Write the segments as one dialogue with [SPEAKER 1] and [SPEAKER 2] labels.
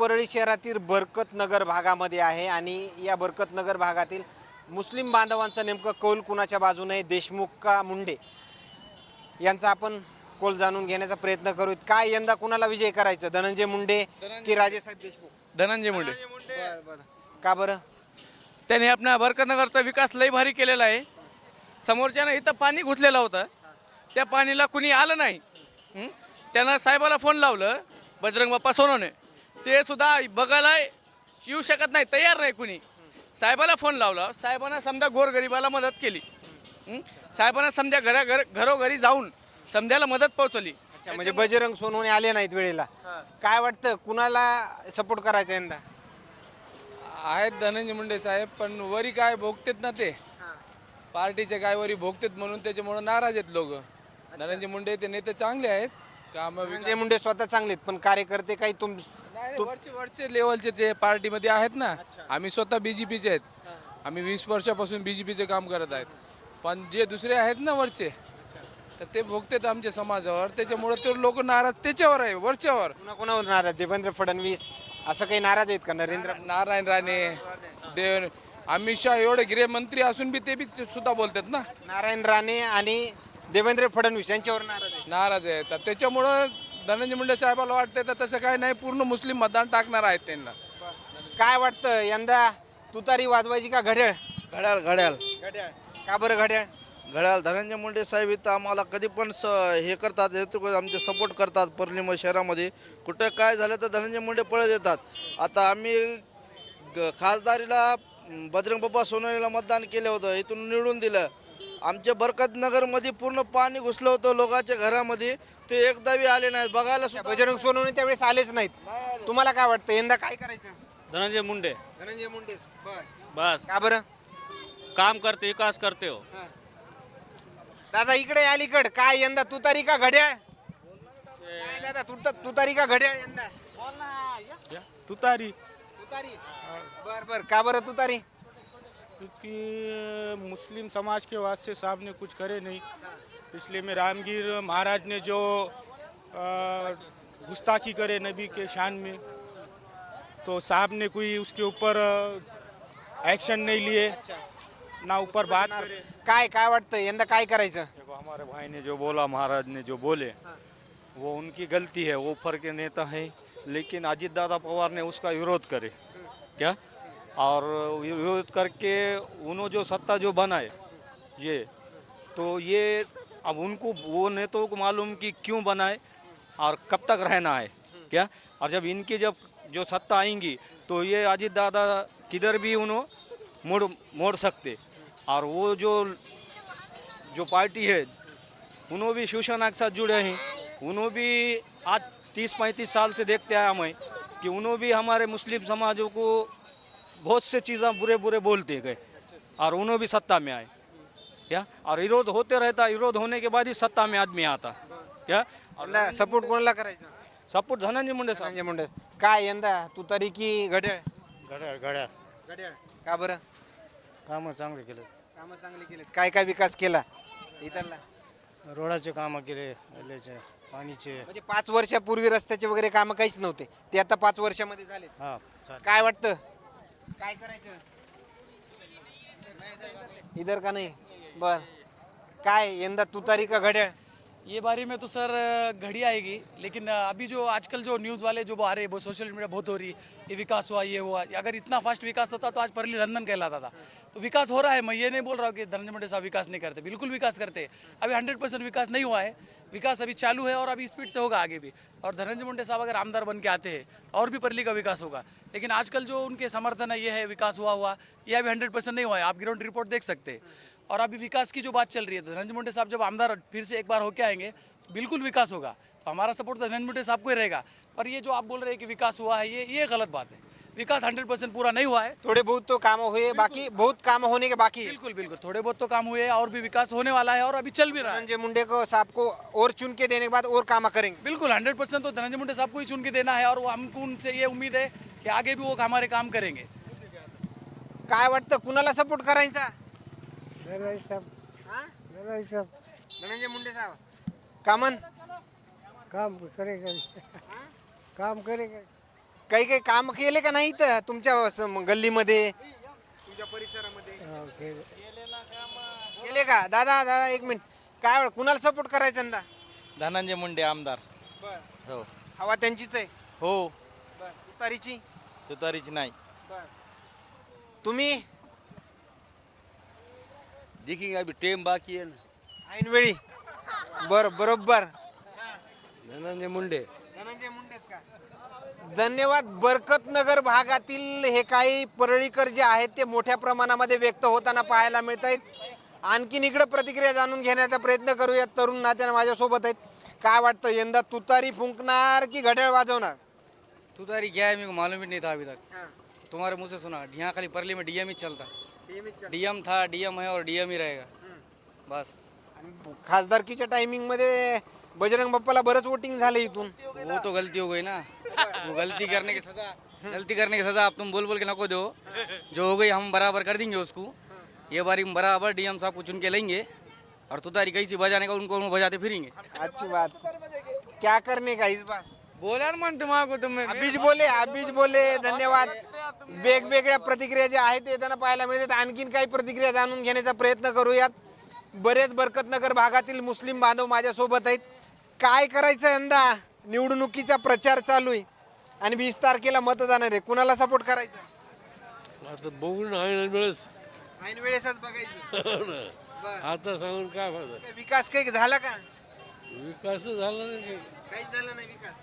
[SPEAKER 1] परळी शहरातील बरकत नगर भागामध्ये आहे आणि या बरकत नगर भागातील मुस्लिम बांधवांचं नेमकं कौल कुणाच्या बाजूने? आहे, देशमुख का मुंडे? यांचा आपण कौल जाणून घेण्याचा प्रयत्न करू काय यंदा कुणाला विजय करायचं? धनंजय मुंडे की राजेसाहेब देशमुख?
[SPEAKER 2] धनंजय मुंडे.
[SPEAKER 1] बरं, बरं. का बरं?
[SPEAKER 2] त्याने आपल्या बरकतनगरचा विकास लई भारी केलेला आहे. समोरच्यानं इथं पाणी घुसलेलं होतं. त्या पाणीला कुणी आलं नाही. हं? त्यानं साहेबाला फोन लावलं. बजरंग बाप्पा सोनवणे. ते सुद्धा बघायला येऊ शकत नाही तयार नाही कुणी. साहेबाला फोन लावला. साहेबांना समजा गोरगरिबाला मदत केली. हं? साहेबांना समजा घरा घर घरोघरी जाऊन समध्याला मदत पोहोचवली.
[SPEAKER 1] अच्छा म्हणजे बजरंग सोनवणे आले नाहीत वेळेला. काय वाटतं कुणाला सपोर्ट करायचा यंदा?
[SPEAKER 3] आहेत धनंजय मुंडे साहेब पण वरी काय भोगतेत ना ते. पार्टीचे काय वरी भोगतेत म्हणून त्याच्यामुळे नाराज आहेत लोक. धनंजय मुंडे ते नेते चांगले आहेत. काम
[SPEAKER 1] धनंजय मुंडे स्वतः चांगलेत पण कार्यकर्ते काही तुम
[SPEAKER 3] वरचे वरचे लेवलचे ते पार्टीमध्ये आहेत ना. आम्ही स्वतः बीजेपीचे आहेत. आम्ही वीस वर्षापासून बीजेपीचे काम करत आहेत. पण जे दुसरे आहेत ना वरचे तर ते भोगतेत आमच्या समाजावर. त्याच्यामुळे ते लोक नाराज त्याच्यावर आहे वरच्यावर.
[SPEAKER 1] कुणा कुणावर नाराज? देवेंद्र फडणवीस. असं काही नाराज आहेत का नरेंद्र?
[SPEAKER 3] नारायण राणे देव अमित शहा एवढे गृहमंत्री असून बी ते बी सुद्धा बोलतात ना.
[SPEAKER 1] नारायण राणे आणि देवेंद्र फडणवीस यांच्यावर नाराज
[SPEAKER 3] नाराज आहे तर त्याच्यामुळं धनंजय मुंडे साहेबाला वाटतंय तर तसं काही नाही पूर्ण मुस्लिम मतदान टाकणार आहेत त्यांना.
[SPEAKER 1] काय वाटतं यंदा तुतारी वाजवायची का घड्याळ?
[SPEAKER 4] घड्याळ घड्याळ.
[SPEAKER 1] घड्याळ. का बरं घड्याळ?
[SPEAKER 4] घड्याळ धनंजय मुंडे साहेब इथं आम्हाला कधी पण स हे करतात येतो आमचे सपोर्ट करतात परलीम शहरामध्ये. कुठं काय झालं तर धनंजय मुंडे पळत येतात. आता आम्ही ग- खासदारीला म, बजरंग बाप्पा सोनवणेला मतदान केलं होतं इथून निवडून दिलं. आमच्या बरकत नगरमध्ये पूर्ण पाणी घुसलं होतं लोकांच्या घरामध्ये. ते एकदा बी आले नाहीत. बघायला सुद्धा
[SPEAKER 1] बजरंग सोनवणे त्यावेळेस आलेच नाहीत. तुम्हाला काय वाटतं? यंदा काय करायचं?
[SPEAKER 5] धनंजय मुंडे.
[SPEAKER 1] धनंजय मुंडे.
[SPEAKER 5] बस.
[SPEAKER 1] का बरं?
[SPEAKER 5] काम करते विकास करते हो.
[SPEAKER 1] दादा इकडे अलीकड. काय यंदा? तुतारी का घड्याळ? काय दादा तुता तुतारी का घड्याळ यंदा?
[SPEAKER 6] तुतारी
[SPEAKER 1] तुतारी बर बर. का बरं तुतारी
[SPEAKER 6] क्योंकि मुस्लिम समाज के वास्ते साहब ने कुछ करे नहीं। इसलिए में रामगीर महाराज ने जो गुस्ताखी करे नबी के शान में तो साहब ने कोई उसके ऊपर एक्शन नहीं लिए ना ऊपर बात करे।
[SPEAKER 1] काय काय वाटतं यंदा काय करायचं?
[SPEAKER 7] देखो हमारे भाई ने जो बोला महाराज ने जो बोले वो उनकी गलती है वो ऊपर के नेता हैं लेकिन अजित दादा पवार ने उसका विरोध करे। क्या? और विरोध करके उन्होंने जो सत्ता जो बनाए, ये तो ये अब उनको, वो नेताओं को मालूम कि क्यों बनाए और कब तक रहना है, क्या? और जब इनकी जब जो सत्ता आएँगी तो ये अजीत दादा किधर भी उन्होंने मोड़ मोड़ सकते। और वो जो जो पार्टी है उन्होंने भी शिवसेना के साथ जुड़े हैं उन्होंने भी आज तीस पैंतीस साल से देखते आया मैं कि उन्होंने भी हमारे मुस्लिम समाजों को बहुत से चीज़ें बुरे बुरे बोलते गए। और उन्होंने भी सत्ता में आए। क्या और विरोध होते रहता विरोध होने के बाद ही सत्ता में आदमी आता। क्या और
[SPEAKER 1] यंदा सपोर्ट कोणाला करायचा
[SPEAKER 7] सपोर्ट धनंजय मुंडे साहब।
[SPEAKER 1] धनंजय मुंडे। काय यंदा? तुतारी की घड्याळ?
[SPEAKER 4] घड्याळ घड्याळ.
[SPEAKER 1] घड्याळ. का बरं?
[SPEAKER 4] कामं चांगले केले
[SPEAKER 1] कामं चांगली काय काय विकास केला इतरला?
[SPEAKER 4] रोडाचे कामं केले याचे पाणीचे.
[SPEAKER 1] म्हणजे पाच वर्षापूर्वी रस्त्याचे वगैरे कामं काहीच नव्हते. ते आता पाच वर्षामध्ये झाले
[SPEAKER 4] हां
[SPEAKER 1] काय वाटतं? काय करायचं? इधर का नाही? बर. काय यंदा तुतारी का घड्याळ?
[SPEAKER 8] ये बारे में तो सर, घड़ी आएगी, लेकिन, अभी जो आजकल जो न्यूज़ वाले जो आ रहे हैं, वो सोशल मीडिया बहुत हो रही है, ये विकास हुआ, ये हुआ। अगर इतना फास्ट विकास होता तो आज परली लंदन कहलाता था। तो विकास हो रहा है, मैं ये नहीं बोल रहा हूँ कि धनंजय मुंडे साहब विकास नहीं करते। बिल्कुल विकास करते अभी हंड्रेड परसेंट विकास नहीं हुआ है। विकास अभी चालू है और अभी स्पीड से होगा आगे भी। और धनंजय मुंडे साहब अगर आमदार बन के आते हैं तो और भी परली का विकास होगा। लेकिन आजकल जो उनके समर्थन है, ये है, विकास हुआ हुआ, ये अभी हंड्रेड नहीं हुआ है। आप ग्राउंड रिपोर्ट देख सकते और अभी विकास की जो बात चल रही है धनंजय मुंडे साहब जब आमदार फिर से एक बार होके आएँगे बिल्कुल विकास होगा। तो हमारा सपोर्ट तो धनंजय मुंडे साहब को ही रहेगा। पर ये जो आप बोल रहे हैं कि विकास हुआ है ये ये गलत बात है। विकास हंड्रेड परसेंट पूरा नहीं हुआ है।
[SPEAKER 1] थोड़े बहुत तो काम हुए बाकी बहुत काम होने के बाकी।
[SPEAKER 8] बिल्कुल बिल्कुल थोड़े बहुत तो काम हुए और भी विकास होने वाला है और अभी चल भी रहा है।
[SPEAKER 1] धनंजय मुंडे को साहब को और चुन के देने के बाद और काम करेंगे।
[SPEAKER 8] बिल्कुल हंड्रेड परसेंट तो धनंजय मुंडे साहब को ही चुन के देना है और हमको उनसे ये उम्मीद है कि आगे भी वो हमारे काम करेंगे।
[SPEAKER 1] काय वाटतं? कुणाला सपोर्ट करायचा? हा?
[SPEAKER 9] साहब
[SPEAKER 1] धनंजय मुंडे साहब. कामन?
[SPEAKER 9] काम करेगा काम करेगा
[SPEAKER 1] काही काही काम केले का नाही इथं? तुमच्या स- गल्लीमध्ये? तुमच्या परिसरामध्ये? केले. का? दादा दादा एक मिनिट. काय कुणाला सपोर्ट करायचा यंदा?
[SPEAKER 2] धनंजय मुंडे आमदार. हो.
[SPEAKER 1] हवा त्यांचीच आहे?
[SPEAKER 2] हो.
[SPEAKER 1] बर. तुतारीची?
[SPEAKER 2] तुतारीची नाही.
[SPEAKER 1] बर. तुम्ही?
[SPEAKER 5] देखेंगे अभी टेम बाकी है ना।
[SPEAKER 1] ऐनवेळी बर बरोबर.
[SPEAKER 5] धनंजय मुंडे.
[SPEAKER 1] धनंजय मुंडेच का? धन्यवाद. बरकत नगर भागातील हे काही परळीकर जे आहेत ते मोठ्या प्रमाणामध्ये व्यक्त होताना पाहायला मिळत आहेत. आणखीन इकडे प्रतिक्रिया जाणून घेण्याचा प्रयत्न करूयात. तरुण नात्यानं माझ्यासोबत आहेत. काय वाटतं यंदा तुतारी फुंकणार की घड्याळ वाजवणार?
[SPEAKER 8] तुतारी क्या है मेरे को मालूम ही. नहीं था अभी तक तुम्हारे मुंह से सुना यहाँ खाली परली में डीएम ही चलता. डीएम था डीएम है और डीएम ही रहेगा। बस।
[SPEAKER 1] खासदारकीच्या टायमिंगमध्ये बजरंग बाप्पाला बरंच वोटिंग झालं इथून.
[SPEAKER 8] वो तो गलती हो गई ना। वो गलती करने की सजा गलती करने की सजा आप तुम बोल बोल के नको दो। जो हो गई हम बराबर कर देंगे उसको। ये बारी हम बराबर डीएम साहब को चुन के लेंगे और तुतारी कैसी बजाने का उनको उनको बजाते फिरेंगे।
[SPEAKER 1] अच्छी बात। क्या करने का इस बार?
[SPEAKER 2] बोला ना म्हणतो मागो तुम्ही
[SPEAKER 1] अभिज बोले अभिज बोले धन्यवाद। वेगवेगळ्या प्रतिक्रिया ज्या आहेत ते त्यांना पाहायला मिळतात. आणखीन काही प्रतिक्रिया जाणून घेण्याचा प्रयत्न करूयात. बरेच बरकतनगर भागातील मुस्लिम बांधव माझ्यासोबत आहेत. काय करायचं यंदा? निवडणुकीचा प्रचार चालू आहे. आणि वीस तारखेला मतदान आहे कुणाला सपोर्ट करायचा?
[SPEAKER 10] आता बघून आहे वेळेस.
[SPEAKER 1] ऐन वेळेसच बघायचं.
[SPEAKER 10] आता सांगून काय फायदा?
[SPEAKER 1] विकास काही झाला का?
[SPEAKER 10] विकास झाला नाही काही.
[SPEAKER 1] काहीच झालं नाही विकास.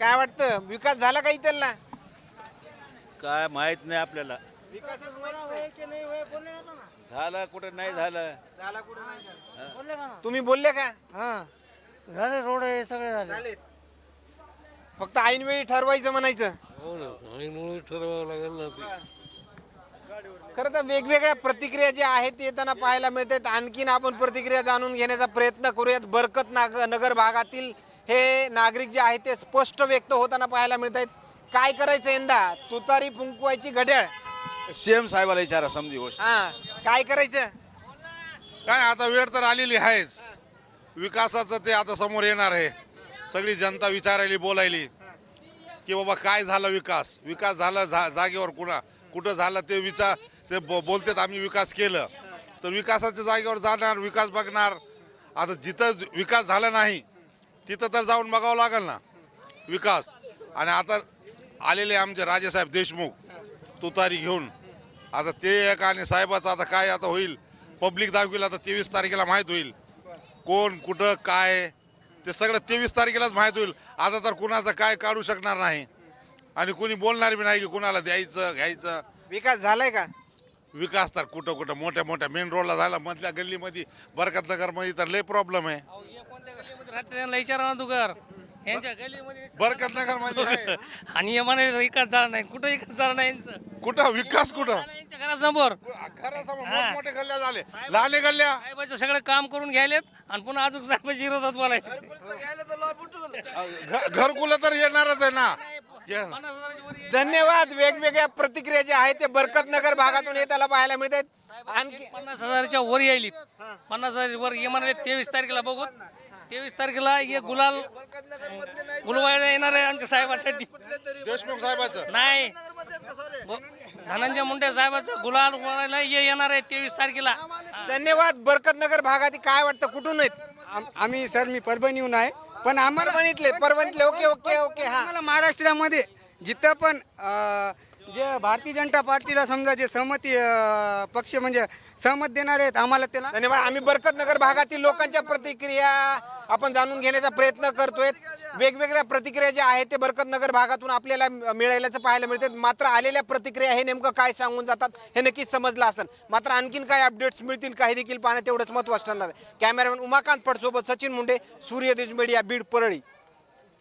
[SPEAKER 1] काय वाटतं? विकास झाला का इथला?
[SPEAKER 4] काय माहीत नाही आपल्याला.
[SPEAKER 1] विकासच माहीत नाही.
[SPEAKER 4] झालं कुठं नाही झालं.
[SPEAKER 1] झाला कुठं नाही झाला? तुम्ही बोलले का?
[SPEAKER 9] हा. झाले रोड हे सगळे झाले.
[SPEAKER 1] झालेत. फक्त ऐनवेळी ठरवायचं म्हणायचं.
[SPEAKER 10] हो ना ऐनमुळे ठरवावं लागेल ना ते.
[SPEAKER 1] खरं तर वेगवेगळ्या प्रतिक्रिया ज्या आहेत ते येताना पाहायला मिळतात. आणखीन आपण प्रतिक्रिया जाणून घेण्याचा प्रयत्न करूयात. बरकत नाग नगर भागातील हे नागरिक जे आहेत ते स्पष्ट व्यक्त होताना पाहायला मिळत आहेत काय करायचं यंदा? तुतारी फुंकवायची घड्याळ.
[SPEAKER 4] सीएम साहेबाला विचारा समजी गोष्ट.
[SPEAKER 1] हा काय करायचं?
[SPEAKER 11] काय आता वेळ तर आलेली आहेच. विकासाचं ते आता समोर येणार आहे. सगळी जनता विचारायली बोलायली की बाबा काय झालं विकास? विकास झाला जा जागेवर कुणा कुठं झालं ते विचार ते बो बोलतात आम्ही विकास केलं. तर विकासाच्या जागेवर जाणार विकास बघणार. आता जिथं ज- विकास झाला नाही तिथं तर जाऊन बघावं लागेल ना विकास. आणि आता आलेले आमचे राजेसाहेब देशमुख तुतारी घेऊन. आता ते एक आणि साहेबाचं आता काय आता होईल? पब्लिक दाखवील आता तेवीस तारखेला माहीत होईल. कोण कुठं काय? ते सगळं तेवीस तारखेलाच माहीत होईल. आता तर कुणाचं काय काढू शकणार नाही. आणि कुणी बोलणार बी नाही की कुणाला द्यायचं घ्यायचं.
[SPEAKER 1] विकास झालाय का?
[SPEAKER 11] विकास तर कुठं कुठं मोठ्या मोठ्या मेन रोडला झाला. मधल्या गल्लीमध्ये बरकत नगरमध्ये तर लय प्रॉब्लेम आहे.
[SPEAKER 8] विचारा ना तू कर यांच्या गलीमध्ये
[SPEAKER 11] बरकत नगरमध्ये आहे.
[SPEAKER 8] आणि म्हणे विकास झाला नाही. कुठं विकास झाला नाही यांचं?
[SPEAKER 11] कुठं? विकास कुठं?
[SPEAKER 8] यांच्या घरासमोर.
[SPEAKER 11] घरासमोर मोठमोठे गल्ल्या झाले. लहाने गल्ल्या.
[SPEAKER 8] साहेबाचं सगळं काम करून घ्यायलेत आणि पुन्हा अजून साहेबाच्या विरोधात बोलायचं
[SPEAKER 11] घ- घरकुलं तर येणारच आहे ना. ये-
[SPEAKER 8] पन्नास हजाराची वर
[SPEAKER 1] धन्यवाद. वेगवेगळ्या प्रतिक्रिया ज्या आहेत ते बरकत नगर भागातून येताना पाहायला मिळत आहेत आणखी
[SPEAKER 8] पन्नास हजाराच्या वर येईल पन्नास हजाराच्या वर ये म्हणाले तेवीस तारखेला बघू तेवीस तारखेला ये गुलाल गुलवायला येणार आहे आमच्या साहेबासाठी.
[SPEAKER 11] देशमुख साहेबाचं.
[SPEAKER 8] नाही. धनंजय मुंडे साहेबाचं गुलाल उडवायला ये येणार आहे तेवीस तारखेला.
[SPEAKER 1] धन्यवाद. बरकत नगर भागातील काय वाटतं? कुठून आहेत?
[SPEAKER 9] आम्ही सर मी परभणीहून आहे. पण आम्हाला
[SPEAKER 1] परभणीतले परभणीतले. ओके ओके ओके हा.
[SPEAKER 9] आम्हाला महाराष्ट्रामध्ये जिथं पण अं, जे भारतीय जनता पार्टीला समजा जे सहमती अं, पक्ष म्हणजे सहमत देणार आहेत आम्हाला त्याला
[SPEAKER 1] धन्यवाद. आम्ही बरकतनगर भागातील लोकांच्या प्रतिक्रिया आपण जाणून घेण्याचा प्रयत्न करतोय. वेगवेगळ्या प्रतिक्रिया ज्या आहेत ते बरकतनगर भागातून आपल्याला मिळाल्याचं पाहायला मिळते. मात्र आलेल्या प्रतिक्रिया हे नेमकं काय सांगून जातात हे नक्कीच समजलं असेल. मात्र आणखीन काय अपडेट्स मिळतील काही देखील पाहणं तेवढंच महत्त्वाचं ठरणार आहे. कॅमेरामॅन उमाकांत फडसोबत सचिन मुंडे सूर्य मीडिया बीड परळी.